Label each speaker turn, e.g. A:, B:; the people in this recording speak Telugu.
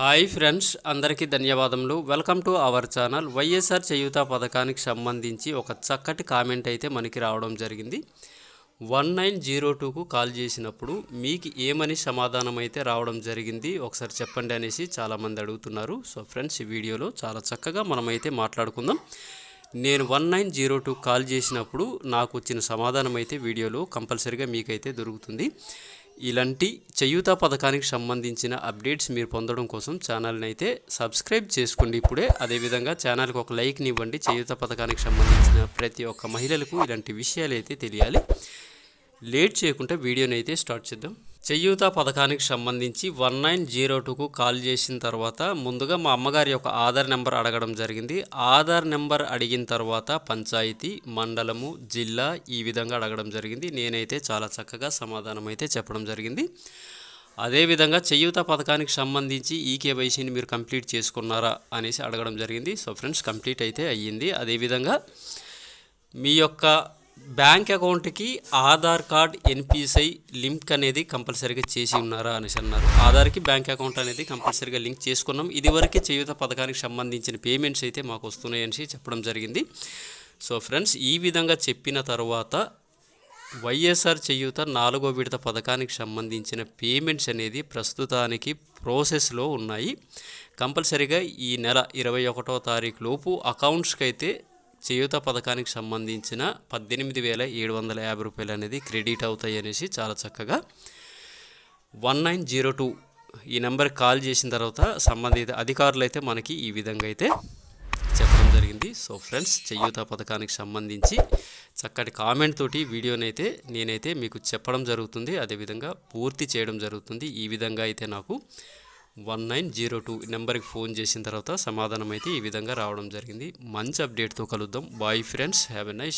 A: హాయ్ ఫ్రెండ్స్ అందరికీ ధన్యవాదములు. Welcome to our channel. YSR Cheyutha పథకానికి సంబంధించి ఒక చక్కటి కామెంట్ అయితే మనకి రావడం జరిగింది. వన్ నైన్ జీరో టూకు కాల్ చేసినప్పుడు మీకు ఏమని సమాధానం అయితే రావడం జరిగింది ఒకసారి చెప్పండి అనేసి చాలామంది అడుగుతున్నారు. సో ఫ్రెండ్స్ ఈ వీడియోలో చాలా చక్కగా మనమైతే మాట్లాడుకుందాం. నేను one nine zero two call చేసినప్పుడు నాకు వచ్చిన సమాధానం అయితే వీడియోలో కంపల్సరీగా మీకైతే దొరుకుతుంది. ఇలాంటి చేయూత పథకానికి సంబంధించిన అప్డేట్స్ మీరు పొందడం కోసం ఛానల్ని అయితే సబ్స్క్రైబ్ చేసుకోండి ఇప్పుడే. అదేవిధంగా ఛానల్కి ఒక లైక్ని ఇవ్వండి. చేయూత పథకానికి సంబంధించిన ప్రతి ఒక్క మహిళలకు ఇలాంటి విషయాలు అయితే తెలియాలి. లేట్ చేయకుండా వీడియోని అయితే స్టార్ట్ చేద్దాం. చెయ్యూత పథకానికి సంబంధించి వన్ నైన్ జీరో టూకు కాల్ చేసిన తర్వాత ముందుగా మా అమ్మగారి యొక్క ఆధార్ నెంబర్ అడగడం జరిగింది. ఆధార్ నెంబర్ అడిగిన తర్వాత పంచాయతీ మండలము జిల్లా ఈ విధంగా అడగడం జరిగింది. నేనైతే చాలా చక్కగా సమాధానం అయితే చెప్పడం జరిగింది. అదేవిధంగా చెయ్యూత పథకానికి సంబంధించి ఈ కేవైసీని మీరు కంప్లీట్ చేసుకున్నారా అనేసి అడగడం జరిగింది. సో ఫ్రెండ్స్ కంప్లీట్ అయితే అయ్యింది. అదేవిధంగా మీ యొక్క బ్యాంక్ అకౌంట్కి ఆధార్ కార్డ్ ఎన్పిసిఐ లింక్ అనేది కంపల్సరీగా చేసి ఉన్నారా అనేసి అన్నారు. ఆధార్కి బ్యాంక్ అకౌంట్ అనేది కంపల్సరీగా లింక్ చేసుకున్నాం. ఇదివరకే చేయూత పథకానికి సంబంధించిన పేమెంట్స్ అయితే మాకు వస్తున్నాయని చెప్పడం జరిగింది. సో ఫ్రెండ్స్ ఈ విధంగా చెప్పిన తర్వాత వైఎస్ఆర్ చేయూత నాలుగో విడత పథకానికి సంబంధించిన పేమెంట్స్ అనేది ప్రస్తుతానికి ప్రాసెస్లో ఉన్నాయి. కంపల్సరీగా ఈ నెల ఇరవై ఒకటో తారీఖు లోపు అకౌంట్స్కి అయితే చేయూత పథకానికి సంబంధించిన పద్దెనిమిది వేల ఏడు వందల యాభై రూపాయలు అనేది క్రెడిట్ అవుతాయి అనేసి చాలా చక్కగా వన్ నైన్ జీరో టూ ఈ నెంబర్కి కాల్ చేసిన తర్వాత సంబంధిత అధికారులు అయితే మనకి ఈ విధంగా అయితే చెప్పడం జరిగింది. సో ఫ్రెండ్స్ చేయూత పథకానికి సంబంధించి చక్కటి కామెంట్ తోటి వీడియోనైతే నేనైతే మీకు చెప్పడం జరుగుతుంది. అదేవిధంగా పూర్తి చేయడం జరుగుతుంది. ఈ విధంగా అయితే నాకు వన్ నైన్ జీరో టూ నెంబర్కి ఫోన్ చేసిన తర్వాత సమాధానం అయితే ఈ విధంగా రావడం జరిగింది. మంచి అప్డేట్తో కలుద్దాం. Bye friends have a nice